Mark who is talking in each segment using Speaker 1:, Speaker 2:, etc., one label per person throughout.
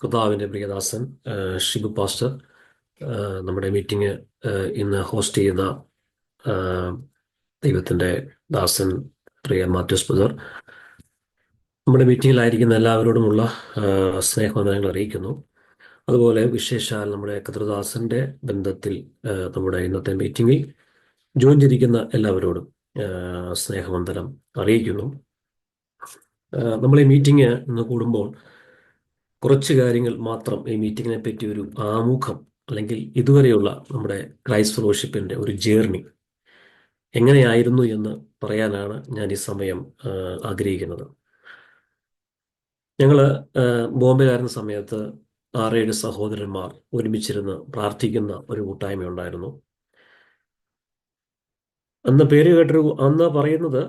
Speaker 1: കർത്താവിന്റെ പ്രിയദാസൻ ഷിബു പാസ്റ്റർ നമ്മുടെ മീറ്റിംഗ് ഇന്ന് ഹോസ്റ്റ് ചെയ്ത ദൈവത്തിന്റെ ദാസൻ പ്രിയ മാത്യൂസ് പുതർ നമ്മുടെ മീറ്റിങ്ങിലായിരിക്കുന്ന എല്ലാവരോടുമുള്ള സ്നേഹവന്ദനങ്ങൾ അറിയിക്കുന്നു. അതുപോലെ വിശേഷാൽ നമ്മുടെ കത്രദാസന്റെ ബന്ധത്തിൽ നമ്മുടെ ഇന്നത്തെ മീറ്റിംഗിൽ ജോയിൻ ചെയ്തിരിക്കുന്ന എല്ലാവരോടും സ്നേഹവന്ദനം അറിയിക്കുന്നു. നമ്മൾ ഈ മീറ്റിംഗ് ഇന്ന് കൂടുമ്പോൾ കുറച്ച് കാര്യങ്ങൾ മാത്രം ഈ മീറ്റിങ്ങിനെ പറ്റി ഒരു ആമുഖം അല്ലെങ്കിൽ ഇതുവരെയുള്ള നമ്മുടെ ക്രൈസ്റ്റ് ഫെലോഷിപ്പിന്റെ ഒരു ജേർണി എങ്ങനെയായിരുന്നു എന്ന് പറയാനാണ് ഞാൻ ഈ സമയം ആഗ്രഹിക്കുന്നത്. ഞങ്ങൾ ബോംബെയിലായിരുന്ന സമയത്ത് ആറേഴ് സഹോദരന്മാർ ഒരുമിച്ചിരുന്ന് പ്രാർത്ഥിക്കുന്ന ഒരു കൂട്ടായ്മ ഉണ്ടായിരുന്നു അന്ന് പേര് കേട്ടൊരു അന്ന് പറയുന്നത്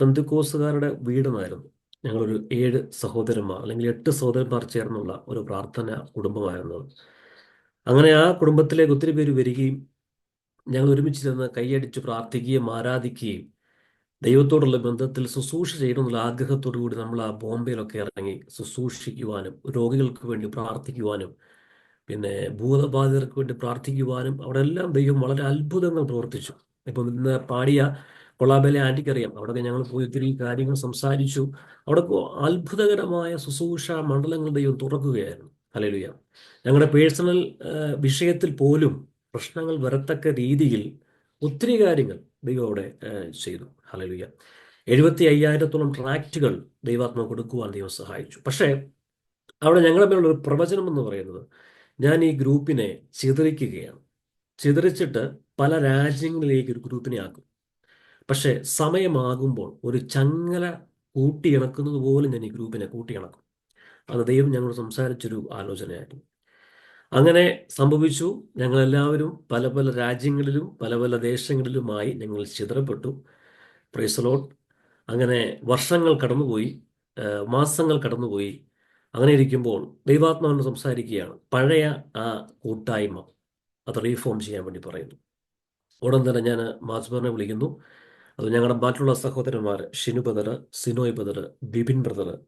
Speaker 1: ബന്ധുക്കോസുകാരുടെ വീടെന്നായിരുന്നു. ഞങ്ങളൊരു ഏഴ് സഹോദരന്മാർ അല്ലെങ്കിൽ എട്ട് സഹോദരന്മാർ ചേർന്നുള്ള ഒരു പ്രാർത്ഥന കുടുംബമായിരുന്നത് അങ്ങനെ ആ കുടുംബത്തിലേക്ക് ഒത്തിരി പേര് വരികയും ഞങ്ങൾ ഒരുമിച്ച് ഒരുമിച്ചിരുന്ന് കൈയടിച്ച് പ്രാർത്ഥിക്കുകയും ആരാധിക്കുകയും ദൈവത്തോടുള്ള ബന്ധത്തിൽ ശുശ്രൂഷ ചെയ്യണമെന്നുള്ള ആഗ്രഹത്തോടു കൂടി നമ്മൾ ആ ബോംബെയിലൊക്കെ ഇറങ്ങി ശുശ്രൂഷിക്കുവാനും രോഗികൾക്ക് വേണ്ടി പ്രാർത്ഥിക്കുവാനും പിന്നെ ഭൂതബാധിതർക്ക് വേണ്ടി പ്രാർത്ഥിക്കുവാനും അവിടെ എല്ലാം ദൈവം വളരെ അത്ഭുതങ്ങൾ പ്രവർത്തിച്ചു. ഇപ്പം ഇന്ന് പാടിയ കൊളാബേലെ ആന്റിക്കറിയാം. അവിടെയൊക്കെ ഞങ്ങൾ പോയി ഒത്തിരി കാര്യങ്ങൾ സംസാരിച്ചു. അവിടെ അത്ഭുതകരമായ ശുശ്രൂഷ മണ്ഡലങ്ങൾ ദൈവം തുറക്കുകയായിരുന്നു. ഹലലുയ ഞങ്ങളുടെ പേഴ്സണൽ വിഷയത്തിൽ പോലും പ്രശ്നങ്ങൾ വരത്തക്ക രീതിയിൽ ഒത്തിരി കാര്യങ്ങൾ ദൈവം അവിടെ ചെയ്തു. ഹലലുയ എഴുപത്തി അയ്യായിരത്തോളം ട്രാക്റ്റുകൾ ദൈവാത്മ കൊടുക്കുവാൻ ദൈവം സഹായിച്ചു. പക്ഷേ അവിടെ ഞങ്ങളുടെ മേലുള്ള ഒരു പ്രവചനം എന്ന് പറയുന്നത് ഞാൻ ഈ ഗ്രൂപ്പിനെ ചിതറിക്കുകയാണ്. ചിതറിച്ചിട്ട് പല രാജ്യങ്ങളിലേക്ക് ഒരു ഗ്രൂപ്പിനെ ആക്കും. പക്ഷേ സമയമാകുമ്പോൾ ഒരു ചങ്ങല കൂട്ടിയിണക്കുന്നത് പോലും ഞാൻ ഈ ഗ്രൂപ്പിനെ കൂട്ടിയിണക്കും അത് ദൈവം ഞങ്ങൾ സംസാരിച്ചൊരു ആലോചനയായിരുന്നു. അങ്ങനെ സംഭവിച്ചു. ഞങ്ങളെല്ലാവരും പല പല രാജ്യങ്ങളിലും പല പല ദേശങ്ങളിലുമായി ഞങ്ങൾ ചിതറപ്പെട്ടു. പ്രൈസലോട്ട് അങ്ങനെ വർഷങ്ങൾ കടന്നുപോയി. മാസങ്ങൾ കടന്നുപോയി. അങ്ങനെ ഇരിക്കുമ്പോൾ ദൈവാത്മാവിനെ സംസാരിക്കുകയാണ്. പഴയ ആ കൂട്ടായ്മ. അത് റീഫോം ചെയ്യാൻ വേണ്ടി പറയുന്നു. ഉടൻ തന്നെ ഞാൻ മാസ്ബറിനെ വിളിക്കുന്നു. അത് ഞങ്ങളുടെ മറ്റുള്ള സഹോദരന്മാർ Shinu brother Sinoy brother Bibin brother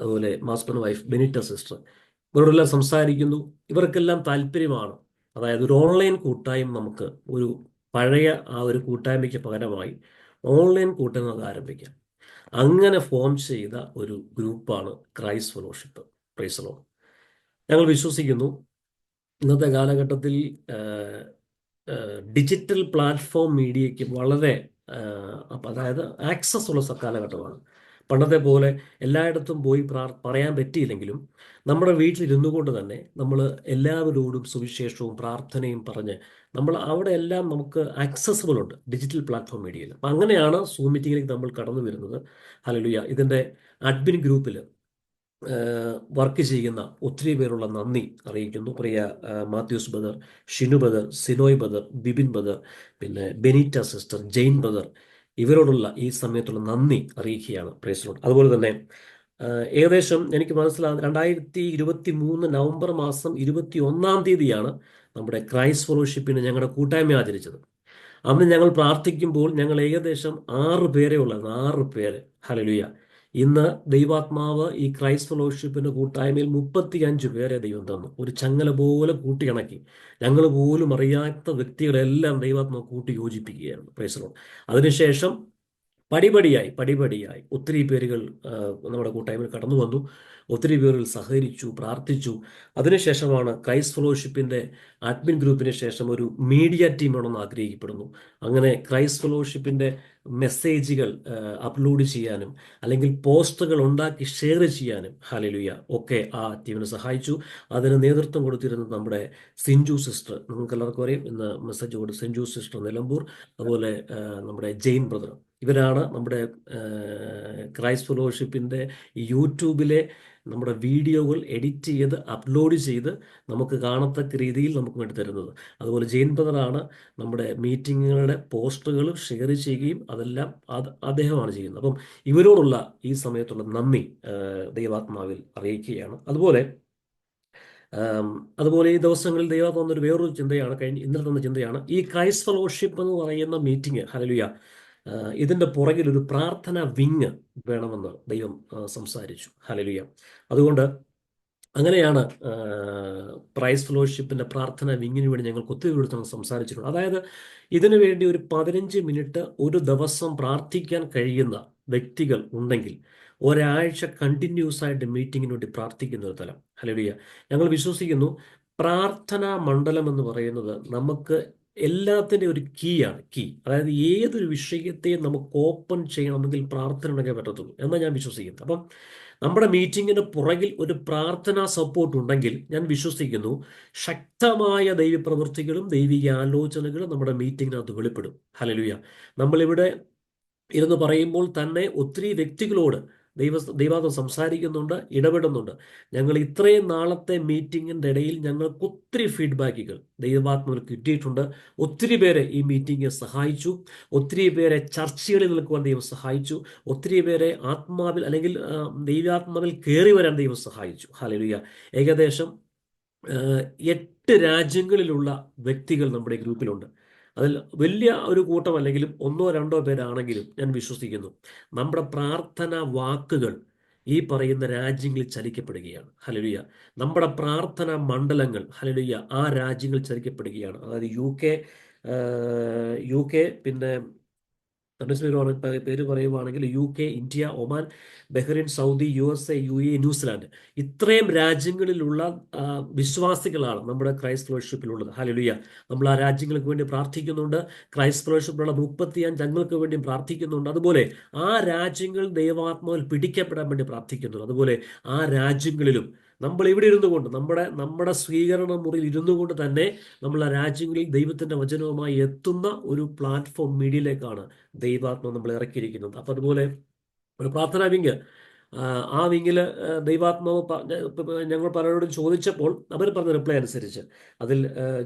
Speaker 1: അതുപോലെ മാസ്ബറിന് വൈഫ് ബെനിറ്റ സിസ്റ്റർ ഇവരോടെല്ലാം സംസാരിക്കുന്നു. ഇവർക്കെല്ലാം താല്പര്യമാണ്. അതായത് ഒരു ഓൺലൈൻ കൂട്ടായ്മ നമുക്ക് ഒരു പഴയ ആ ഒരു കൂട്ടായ്മയ്ക്ക് പകരമായി ഓൺലൈൻ കൂട്ടായ്മ ആരംഭിക്കാം. അങ്ങനെ ഫോം ചെയ്ത ഒരു ഗ്രൂപ്പാണ് ക്രൈസ് ഫെലോഷിപ്പ് പ്രൈസലോ ഞങ്ങൾ വിശ്വസിക്കുന്നു. ഇന്നത്തെ കാലഘട്ടത്തിൽ ഡിജിറ്റൽ പ്ലാറ്റ്ഫോം മീഡിയയ്ക്ക് വളരെ അപ്പം അതായത് ആക്സസ് ഉള്ള കാലഘട്ടമാണ്. പണ്ടത്തെ പോലെ എല്ലായിടത്തും പോയി പറയാൻ പറ്റിയില്ലെങ്കിലും നമ്മുടെ വീട്ടിലിരുന്നു കൊണ്ട് തന്നെ നമ്മൾ എല്ലാവരോടും സുവിശേഷവും പ്രാർത്ഥനയും പറഞ്ഞ് നമ്മൾ അവിടെ എല്ലാം നമുക്ക് ആക്സസബിൾ ഉണ്ട് ഡിജിറ്റൽ പ്ലാറ്റ്ഫോം മീഡിയയിൽ. അപ്പം അങ്ങനെയാണ് സൂം മീറ്റിങ്ങിലേക്ക് നമ്മൾ കടന്നു വരുന്നത്. ഹലലുയ ഇതിന്റെ അഡ്മിൻ ഗ്രൂപ്പിൽ വർക്ക് ചെയ്യുന്ന ഒത്തിരി പേരുള്ള നന്ദി അറിയിക്കുന്നു. പ്രിയ Mathews Badr Shinu brother Sinoy brother Bibin brother പിന്നെ ബെനീറ്റ സിസ്റ്റർ ജെയിൻ ബദർ ഇവരോടുള്ള ഈ സമയത്തുള്ള നന്ദി അറിയിക്കുകയാണ്. പ്രേസിനോട് അതുപോലെ തന്നെ ഏകദേശം എനിക്ക് മനസ്സിലാകുന്ന രണ്ടായിരത്തി ഇരുപത്തി മൂന്ന് നവംബർ മാസം ഇരുപത്തി ഒന്നാം തീയതിയാണ് നമ്മുടെ ക്രൈസ് ഫെലോഷിപ്പിന് ഞങ്ങളുടെ കൂട്ടായ്മ ആചരിച്ചത്. അന്ന് ഞങ്ങൾ പ്രാർത്ഥിക്കുമ്പോൾ ഞങ്ങൾ ഏകദേശം ആറ് പേരെ ഉള്ളത് ആറ് പേര്. ഹലലുയ ഇന്ന് ദൈവാത്മാവ് ഈ ക്രൈസ്റ്റ് ഫെലോഷിപ്പിന്റെ കൂട്ടായ്മയിൽ മുപ്പത്തി അഞ്ച് പേരെ ദൈവം തന്നു. ഒരു ചങ്ങല പോലെ കൂട്ടിയിണക്കി. ഞങ്ങൾ പോലും അറിയാത്ത വ്യക്തികളെല്ലാം ദൈവാത്മാവ് കൂട്ടി യോജിപ്പിക്കുകയാണ് പ്രൈസലോ അതിനുശേഷം പടിപടിയായി പടിപടിയായി. ഒത്തിരി പേരുകൾ നമ്മുടെ കൂട്ടായ്മയിൽ കടന്നു വന്നു. ഒത്തിരി പേരിൽ സഹകരിച്ചു പ്രാർത്ഥിച്ചു. അതിനുശേഷമാണ് ക്രൈസ്റ്റ് ഫെലോഷിപ്പിന്റെ അഡ്മിൻ ഗ്രൂപ്പിന് ശേഷം ഒരു മീഡിയ ടീം വേണമെന്ന് ആഗ്രഹിക്കപ്പെടുന്നു. അങ്ങനെ ക്രൈസ്റ്റ് ഫെലോഷിപ്പിന്റെ മെസ്സേജുകൾ അപ്ലോഡ് ചെയ്യാനും അല്ലെങ്കിൽ പോസ്റ്ററുകൾ ഉണ്ടാക്കി ഷെയർ ചെയ്യാനും ഹാലലുയ ഒക്കെ ആ ടീമിനെ സഹായിച്ചു. അതിന് നേതൃത്വം കൊടുത്തിരുന്നത് നമ്മുടെ സിഞ്ചു സിസ്റ്റർ. നിങ്ങൾക്ക് എല്ലാവർക്കും അറിയാം ഇന്ന് മെസ്സേജ് കൊടുത്ത് സിഞ്ചു സിസ്റ്റർ നിലമ്പൂർ അതുപോലെ നമ്മുടെ ജെയിൻ ബ്രദർ ഇവരാണ് നമ്മുടെ ക്രൈസ്റ്റ് ഫെലോഷിപ്പിന്റെ യൂട്യൂബിലെ നമ്മുടെ വീഡിയോകൾ എഡിറ്റ് ചെയ്ത് അപ്ലോഡ് ചെയ്ത് നമുക്ക് കാണത്തക്ക രീതിയിൽ നമുക്ക് വേണ്ടി തരുന്നത്. അതുപോലെ ജെയിൻ ബദറാണ് നമ്മുടെ മീറ്റിങ്ങുകളുടെ പോസ്റ്ററുകൾ ഷെയർ ചെയ്യുകയും അതെല്ലാം അത് അദ്ദേഹമാണ് ചെയ്യുന്നത്. അപ്പം ഇവരോടുള്ള ഈ സമയത്തുള്ള നന്ദി ദൈവാത്മാവിൽ അറിയിക്കുകയാണ്. അതുപോലെ അതുപോലെ ഈ ദിവസങ്ങളിൽ ദൈവം തന്നൊരു വേറൊരു ചിന്തയാണ് കഴിഞ്ഞ് ഇന്നലെ തന്ന ചിന്തയാണ് ഈ ക്രൈസ്റ്റ് ഫെലോഷിപ്പ് എന്ന് പറയുന്ന മീറ്റിംഗ് ഹലലുയ ഇതിന്റെ പുറകിൽ ഒരു പ്രാർത്ഥന വിങ് വേണമെന്ന് ദൈവം സംസാരിച്ചു. ഹലലുയ അതുകൊണ്ട് അങ്ങനെയാണ് പ്രൈസ് ഫെലോഷിപ്പിന്റെ പ്രാർത്ഥന വിങ്ങിന് വേണ്ടി ഞങ്ങൾക്ക് ഒത്തിരി കൊടുത്താണ് സംസാരിച്ചിട്ടുണ്ട്. അതായത് ഇതിനു വേണ്ടി ഒരു പതിനഞ്ച് മിനിറ്റ് ഒരു ദിവസം പ്രാർത്ഥിക്കാൻ കഴിയുന്ന വ്യക്തികൾ ഉണ്ടെങ്കിൽ ഒരാഴ്ച കണ്ടിന്യൂസ് ആയിട്ട് മീറ്റിങ്ങിന് വേണ്ടി പ്രാർത്ഥിക്കുന്ന ഒരു തലം. ഹലലുയ ഞങ്ങൾ വിശ്വസിക്കുന്നു പ്രാർത്ഥനാ മണ്ഡലം എന്ന് പറയുന്നത് നമുക്ക് എല്ലാത്തിന്റെ ഒരു കീയാണ് കീ അതായത് ഏതൊരു വിഷയത്തെയും നമുക്ക് ഓപ്പൺ ചെയ്യണമെങ്കിൽ പ്രാർത്ഥന ഉണ്ടെങ്കിൽ പറ്റത്തുള്ളൂ എന്നാണ് ഞാൻ വിശ്വസിക്കുന്നത്. അപ്പം നമ്മുടെ മീറ്റിങ്ങിന് പുറകിൽ ഒരു പ്രാർത്ഥനാ സപ്പോർട്ട് ഉണ്ടെങ്കിൽ ഞാൻ വിശ്വസിക്കുന്നു ശക്തമായ ദൈവപ്രവൃത്തികളും ദൈവിക ആലോചനകളും നമ്മുടെ മീറ്റിങ്ങിനകത്ത് വെളിപ്പെടും. ഹലലുയ നമ്മളിവിടെ ഇരുന്ന് പറയുമ്പോൾ തന്നെ ഒത്തിരി വ്യക്തികളോട് ദൈവ ദൈവാദം സംസാരിക്കുന്നുണ്ട് ഇടപെടുന്നുണ്ട്. ഞങ്ങൾ ഇത്രയും നാളത്തെ മീറ്റിങ്ങിന്റെ ഇടയിൽ ഞങ്ങൾക്ക് ഒത്തിരി ഫീഡ്ബാക്കുകൾ ദൈവാത്മാവിൽ കിട്ടിയിട്ടുണ്ട്. ഒത്തിരി പേരെ ഈ മീറ്റിംഗ് സഹായിച്ചു. ഒത്തിരി പേരെ ചർച്ചകളിൽ നിൽക്കുവാൻ ദൈവം സഹായിച്ചു. ഒത്തിരി പേരെ ആത്മാവിൽ അല്ലെങ്കിൽ ദൈവാത്മാവിൽ കയറി വരാൻ ദൈവം സഹായിച്ചു. ഹാലലുയ ഏകദേശം എട്ട് രാജ്യങ്ങളിലുള്ള വ്യക്തികൾ നമ്മുടെ ഗ്രൂപ്പിലുണ്ട്. അതിൽ വലിയ ഒരു കൂട്ടം അല്ലെങ്കിലും ഒന്നോ രണ്ടോ പേരാണെങ്കിലും ഞാൻ വിശ്വസിക്കുന്നു. നമ്മുടെ പ്രാർത്ഥന വാക്കുകൾ ഈ പറയുന്ന രാജ്യങ്ങളിൽ ചലിക്കപ്പെടുകയാണ്. ഹലലുയ നമ്മുടെ പ്രാർത്ഥന മണ്ഡലങ്ങൾ ഹലലുയ ആ രാജ്യങ്ങൾ ചലിക്കപ്പെടുകയാണ്. അതായത് യു കെ യു കെ പിന്നെ പേര് പറയുവാണെങ്കിൽ U K India Oman Bahrain Saudi U S A U A New Zealand ഇത്രയും രാജ്യങ്ങളിലുള്ള വിശ്വാസികളാണ് നമ്മുടെ ക്രൈസ്റ്റ് ഫെലോഷിപ്പിലുള്ളത് ഹാലലുയ നമ്മൾ ആ രാജ്യങ്ങൾക്ക് വേണ്ടി പ്രാർത്ഥിക്കുന്നുണ്ട്. ക്രൈസ്റ്റ് ഫെലോഷിപ്പിലുള്ള മുപ്പത്തിയഞ്ച് അംഗങ്ങൾക്ക് വേണ്ടി പ്രാർത്ഥിക്കുന്നുണ്ട്. അതുപോലെ ആ രാജ്യങ്ങൾ ദൈവാത്മാവിൽ പിടിക്കപ്പെടാൻ വേണ്ടി പ്രാർത്ഥിക്കുന്നുണ്ട്. അതുപോലെ ആ രാജ്യങ്ങളിലും നമ്മൾ ഇവിടെ ഇരുന്നു കൊണ്ട് നമ്മുടെ നമ്മുടെ സ്വീകരണ മുറിയിൽ ഇരുന്നു കൊണ്ട് തന്നെ നമ്മൾ ആ രാജ്യങ്ങളിൽ ദൈവത്തിന്റെ വചനവുമായി എത്തുന്ന ഒരു പ്ലാറ്റ്ഫോം മീഡിയയിലേക്കാണ് ദൈവാത്മ നമ്മൾ ഇറക്കിയിരിക്കുന്നത്. അപ്പം അതുപോലെ ഒരു പ്രാർത്ഥനാ ആ വിങ്ങിൽ ദൈവാത്മാവ് ഞങ്ങൾ പലരോടും ചോദിച്ചപ്പോൾ അവർ പറഞ്ഞ റിപ്ലൈ അനുസരിച്ച്. അതിൽ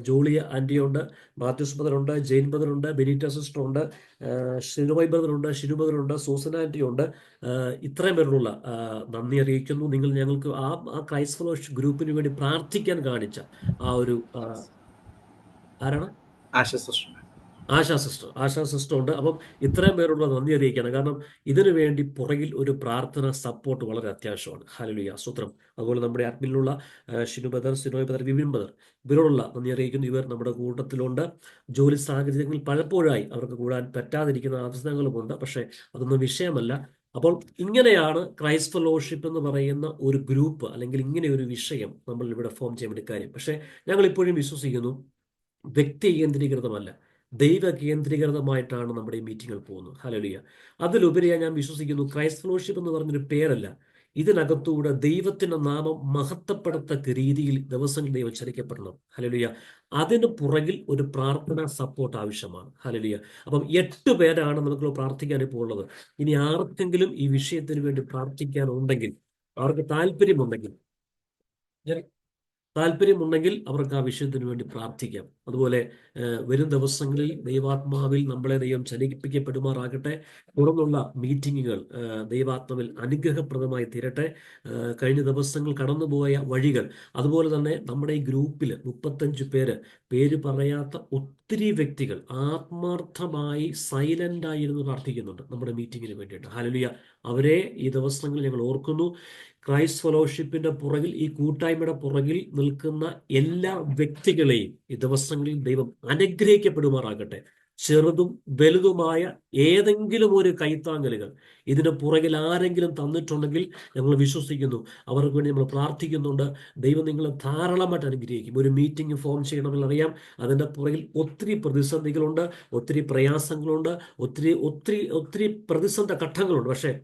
Speaker 1: ജോളി ആന്റിയുണ്ട് മാത്യൂസ് ബ്രദറുണ്ട് ജെയിൻ ബ്രദറുണ്ട് ബെനീറ്റ സിസ്റ്റർ ഉണ്ട് ഷിനുബൈ ബ്രദറുണ്ട് ഷിനു ബ്രദറുണ്ട് സൂസൻ ആന്റി ഉണ്ട് ഇത്രയും പേരുള്ള നന്ദി അറിയിക്കുന്നു. നിങ്ങൾ ഞങ്ങൾക്ക് ആ ആ ക്രൈസ്റ്റ് ഫെലോഷ് ഗ്രൂപ്പിന് വേണ്ടി പ്രാർത്ഥിക്കാൻ കാണിച്ച ആ ഒരു ആരാണ്?
Speaker 2: ആശാ
Speaker 1: ആശാ സിസ്റ്റർ ആശാ സിസ്റ്റർ ഉണ്ട് അപ്പം ഇത്രയും പേരുള്ള നന്ദി അറിയിക്കണം കാരണം ഇതിനു വേണ്ടി പുറകിൽ ഒരു പ്രാർത്ഥന സപ്പോർട്ട് വളരെ അത്യാവശ്യമാണ്. ഹാലുലിയ സൂത്രം അതുപോലെ നമ്മുടെ അഡ്മിനിലുള്ള ഷിനു ബദർ സിനോയ് ബദർ വിപിൻ ബദർ ഇവരോടുള്ള നന്ദി അറിയിക്കുന്നു. ഇവർ നമ്മുടെ കൂട്ടത്തിലുണ്ട്. ജോലി സാഹചര്യങ്ങളിൽ പലപ്പോഴായി അവർക്ക് കൂടാൻ പറ്റാതിരിക്കുന്ന അവസരങ്ങളുമുണ്ട് പക്ഷേ അതൊന്നും വിഷയമല്ല. അപ്പോൾ ഇങ്ങനെയാണ് ക്രൈസ്റ്റ് ഫെലോഷിപ്പ് എന്ന് പറയുന്ന ഒരു ഗ്രൂപ്പ് അല്ലെങ്കിൽ ഇങ്ങനെ ഒരു വിഷയം നമ്മൾ ഇവിടെ ഫോം ചെയ്യാൻ വേണ്ടി കാര്യം. പക്ഷേ ഞങ്ങൾ ഇപ്പോഴും വിശ്വസിക്കുന്നു. വ്യക്തി കേന്ദ്രീകൃതമല്ല. ദൈവ കേന്ദ്രീകൃതമായിട്ടാണ് നമ്മുടെ ഈ മീറ്റിങ്ങുകൾ പോകുന്നത്. ഹലലിയ അതിലുപരിയായി ഞാൻ വിശ്വസിക്കുന്നു ക്രൈസ്റ്റ് ഫെലോഷിപ്പ് എന്ന് പറഞ്ഞൊരു പേരല്ല. ഇതിനകത്തൂടെ ദൈവത്തിന്റെ നാമം മഹത്വപ്പെടത്തക്ക രീതിയിൽ ദിവസങ്ങൾ ദൈവം ചലിക്കപ്പെടണം. ഹലലിയ അതിന് പുറകിൽ ഒരു പ്രാർത്ഥന സപ്പോർട്ട് ആവശ്യമാണ്. ഹലലിയ അപ്പം എട്ട് പേരാണ് നമുക്ക് പ്രാർത്ഥിക്കാൻ ഇപ്പോൾ ഉള്ളത്. ഇനി ആർക്കെങ്കിലും ഈ വിഷയത്തിന് വേണ്ടി പ്രാർത്ഥിക്കാനുണ്ടെങ്കിൽ അവർക്ക് താല്പര്യമുണ്ടെങ്കിൽ താല്പര്യമുണ്ടെങ്കിൽ അവർക്ക് ആ വിഷയത്തിന് വേണ്ടി പ്രാർത്ഥിക്കാം. അതുപോലെ വരും ദിവസങ്ങളിൽ ദൈവാത്മാവിൽ നമ്മളെ ദൈവം ചലിപ്പിക്കപ്പെടുമാറാകട്ടെ. തുടർന്നുള്ള മീറ്റിങ്ങുകൾ ദൈവാത്മാവിൽ അനുഗ്രഹപ്രദമായി തീരട്ടെ. കഴിഞ്ഞ ദിവസങ്ങൾ കടന്നുപോയ വഴികൾ. അതുപോലെ തന്നെ നമ്മുടെ ഈ ഗ്രൂപ്പിൽ മുപ്പത്തഞ്ച് പേര് പേര് പറയാത്ത ഒത്തിരി വ്യക്തികൾ ആത്മാർത്ഥമായി സൈലന്റ് ആയിരുന്നു പ്രാർത്ഥിക്കുന്നുണ്ട് നമ്മുടെ മീറ്റിങ്ങിന് വേണ്ടിയിട്ട്. ഹാലലിയ അവരെ ഈ ദിവസങ്ങളിൽ ഞങ്ങൾ ഓർക്കുന്നു. ക്രൈസ്റ്റ് ഫെലോഷിപ്പിന്റെ പുറകിൽ ഈ കൂട്ടായ്മയുടെ പുറകിൽ നിൽക്കുന്ന എല്ലാ വ്യക്തികളെയും ഈ ദിവസങ്ങളിൽ ദൈവം അനുഗ്രഹിക്കപ്പെടുമാറാകട്ടെ. ചെറുതും വലുതുമായ ഏതെങ്കിലും ഒരു കൈത്താങ്ങലുകൾ ഇതിന് പുറകിൽ ആരെങ്കിലും തന്നിട്ടുണ്ടെങ്കിൽ ഞങ്ങൾ വിശ്വസിക്കുന്നു. അവർക്ക് വേണ്ടി നമ്മൾ പ്രാർത്ഥിക്കുന്നുണ്ട്. ദൈവം നിങ്ങളെ ധാരാളമായിട്ട് അനുഗ്രഹിക്കും. ഒരു മീറ്റിംഗ് ഫോം ചെയ്യണമെന്ന് അറിയാം. അതിന്റെ പുറകിൽ ഒത്തിരി പ്രതിസന്ധികളുണ്ട് ഒത്തിരി പ്രയാസങ്ങളുണ്ട് ഒത്തിരി ഒത്തിരി ഒത്തിരി പ്രതിസന്ധ ഘട്ടങ്ങളുണ്ട്. പക്ഷേ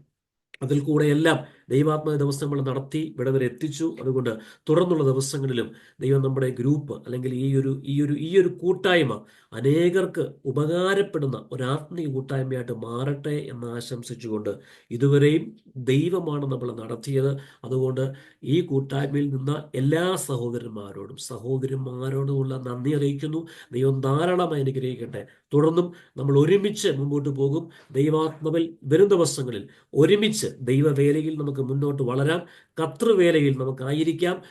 Speaker 1: അതിൽ കൂടെയെല്ലാം ദൈവാത്മക ദിവസങ്ങൾ നടത്തി ഇവിടെ വരെ എത്തിച്ചു. അതുകൊണ്ട് തുടർന്നുള്ള ദിവസങ്ങളിലും ദൈവം നമ്മുടെ ഗ്രൂപ്പ് അല്ലെങ്കിൽ ഈ ഒരു ഈ ഒരു ഈ ഒരു കൂട്ടായ്മ അനേകർക്ക് ഉപകാരപ്പെടുന്ന ഒരു ആത്മീയ കൂട്ടായ്മയായിട്ട് മാറട്ടെ എന്ന് ആശംസിച്ചുകൊണ്ട് ഇതുവരെയും ദൈവമാണ് നമ്മൾ നടത്തിയത്. അതുകൊണ്ട് ഈ കൂട്ടായ്മയിൽ നിന്ന എല്ലാ സഹോദരന്മാരോടും സഹോദരന്മാരോടുമുള്ള നന്ദി അറിയിക്കുന്നു. ദൈവം ധാരാളമായി അനുഗ്രഹിക്കട്ടെ. തുടർന്നും നമ്മൾ ഒരുമിച്ച് മുമ്പോട്ട് പോകും. ദൈവാത്മവിൽ വരും ദിവസങ്ങളിൽ ഒരുമിച്ച് ദൈവവേലയിൽ നമുക്ക് മുന്നോട്ട് വളരാം. കർത്തൃവേലയിൽ നമുക്കായിരിക്കാം.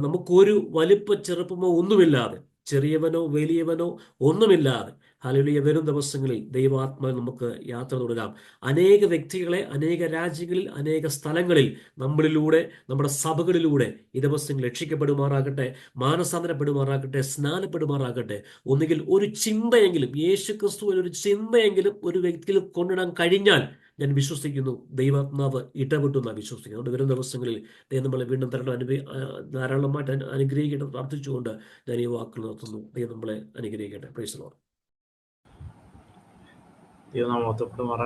Speaker 1: നമുക്കൊരു വലിപ്പ ചെറുപ്പമോ ഒന്നുമില്ലാതെ ചെറിയവനോ വലിയവനോ ഒന്നുമില്ലാതെ ഹാലലുയ വരും ദിവസങ്ങളിൽ ദൈവാത്മാവിൽ നമുക്ക് യാത്ര തുടരാം. അനേക വ്യക്തികളെ അനേക രാജ്യങ്ങളിൽ അനേക സ്ഥലങ്ങളിൽ നമ്മളിലൂടെ നമ്മുടെ സഭകളിലൂടെ ഈ ദിവസങ്ങൾ രക്ഷിക്കപ്പെടുമാറാകട്ടെ മാനസാന്തരപ്പെടുമാറാകട്ടെ സ്നാനപ്പെടുമാറാകട്ടെ. ഒന്നുകിൽ ഒരു ചിന്തയെങ്കിലും യേശു ഒരു ചിന്തയെങ്കിലും ഒരു വ്യക്തിയിൽ കൊണ്ടിടാൻ കഴിഞ്ഞാൽ ഞാൻ വിശ്വസിക്കുന്നു ദൈവാത്മാവ് ഇടപെട്ടു എന്നാണ് വിശ്വസിക്കുന്നു അതുകൊണ്ട് വരും ദിവസങ്ങളിൽ ദൈവം നമ്മളെ വീണ്ടും തരണം അനുഭവ ധാരാളമായിട്ട് അനു- അനുഗ്രഹിക്കട്ടെ പ്രാർത്ഥിച്ചുകൊണ്ട് ഞാൻ ഈ വാക്കുകൾ നിർത്തുന്നു. ദൈവം നമ്മളെ അനുഗ്രഹിക്കട്ടെ. Praise eu
Speaker 2: não moto para morar